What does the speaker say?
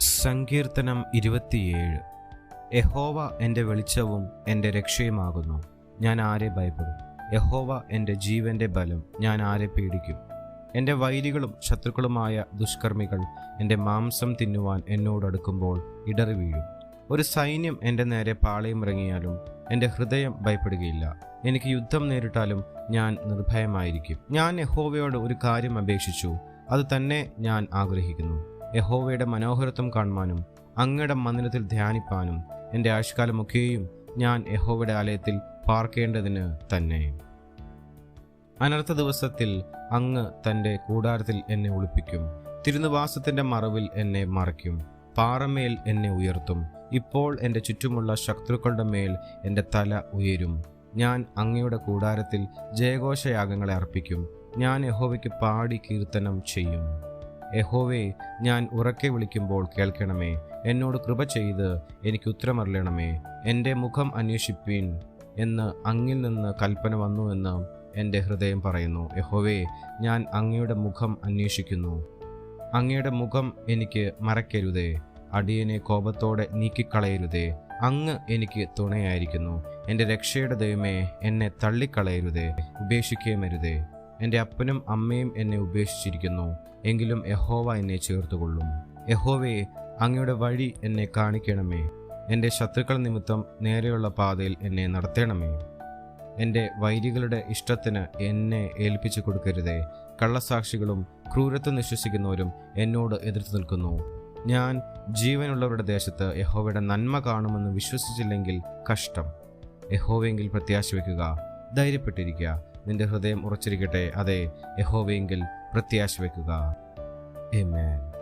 സങ്കീർത്തനം ഇരുപത്തിയേഴ്. യഹോവ എന്റെ വെളിച്ചവും എന്റെ രക്ഷയുമാകുന്നു. ഞാൻ ആരെ ഭയപ്പെടും? യഹോവ എന്റെ ജീവന്റെ ബലം ഞാൻ ആരെ പേടിക്കും എന്റെ വൈരികളും ശത്രുക്കളുമായ ദുഷ്കർമ്മികൾ എന്റെ മാംസം തിന്നുവാൻ എന്നോടടുക്കുമ്പോൾ ഇടറി വീഴും. ഒരു സൈന്യം എന്റെ നേരെ പാളയം ഇറങ്ങിയാലും എന്റെ ഹൃദയം ഭയപ്പെടുകയില്ല. എനിക്ക് യുദ്ധം നേരിട്ടാലും ഞാൻ നിർഭയമായിരിക്കും. ഞാൻ യഹോവയോട് ഒരു കാര്യം അപേക്ഷിച്ചു. അത് തന്നെ ഞാൻ ആഗ്രഹിക്കുന്നു. യഹോവയുടെ മനോഹരത്വം കാണുവാനും അങ്ങയുടെ മന്ദിരത്തിൽ ധ്യാനിപ്പാനും എന്റെ ആയുഷ്കാലമൊക്കെയും ഞാൻ യഹോവയുടെ ആലയത്തിൽ പാർക്കേണ്ടതിന് തന്നെ. അനർത്ഥ ദിവസത്തിൽ അങ്ങ് തന്റെ കൂടാരത്തിൽ എന്നെ ഒളിപ്പിക്കും. തിരുനിവാസത്തിന്റെ മറവിൽ എന്നെ മറയ്ക്കും. പാറമേൽ എന്നെ ഉയർത്തും. ഇപ്പോൾ എന്റെ ചുറ്റുമുള്ള ശത്രുക്കളുടെ മേൽ എന്റെ തല ഉയരും. ഞാൻ അങ്ങയുടെ കൂടാരത്തിൽ ജയഘോഷയാഗങ്ങളെ അർപ്പിക്കും. ഞാൻ യഹോവയ്ക്ക് പാടി കീർത്തനം ചെയ്യും. യഹോവേ ഞാൻ ഉറക്കെ വിളിക്കുമ്പോൾ കേൾക്കണമേ. എന്നോട് കൃപ ചെയ്ത് എനിക്ക് ഉത്തരമറിയണമേ എന്റെ മുഖം അന്വേഷിപ്പീൻ എന്ന് അങ്ങിൽ നിന്ന് കൽപ്പന വന്നു എന്ന് എന്റെ ഹൃദയം പറയുന്നു. യഹോവേ ഞാൻ അങ്ങയുടെ മുഖം അന്വേഷിക്കുന്നു. അങ്ങയുടെ മുഖം എനിക്ക് മറക്കരുതേ. അടിയനെ കോപത്തോടെ നീക്കിക്കളയരുതേ. അങ്ങ് എനിക്ക് തുണയായിരിക്കുന്നു. എന്റെ രക്ഷയുടെ ദൈവമേ എന്നെ തള്ളിക്കളയരുതേ. ഉപേക്ഷിക്കുകയുമരുതേ എന്റെ അപ്പനും അമ്മയും എന്നെ ഉപേക്ഷിച്ചിരിക്കുന്നു. എങ്കിലും യഹോവ എന്നെ ചേർത്തുകൊള്ളും. യഹോവയെ അങ്ങയുടെ വഴി എന്നെ കാണിക്കണമേ. എന്റെ ശത്രുക്കൾ നിമിത്തം നേരെയുള്ള പാതയിൽ എന്നെ നടത്തണമേ. എന്റെ വൈരികളുടെ ഇഷ്ടത്തിന് എന്നെ ഏൽപ്പിച്ചു കൊടുക്കരുതേ. കള്ളസാക്ഷികളും ക്രൂരത്വം വിശ്വസിക്കുന്നവരും എന്നോട് എതിർത്ത് നിൽക്കുന്നു. ഞാൻ ജീവനുള്ളവരുടെ ദേശത്ത് യഹോവയുടെ നന്മ കാണുമെന്ന് വിശ്വസിച്ചില്ലെങ്കിൽ കഷ്ടം. യഹോവയെങ്കിൽ പ്രത്യാശ വയ്ക്കുക ധൈര്യപ്പെട്ടിരിക്കുക. നിന്റെ ഹൃദയം ഉറച്ചിരിക്കട്ടെ. അതെ യഹോവയെങ്കിൽ പ്രത്യാശ വയ്ക്കുക Amen.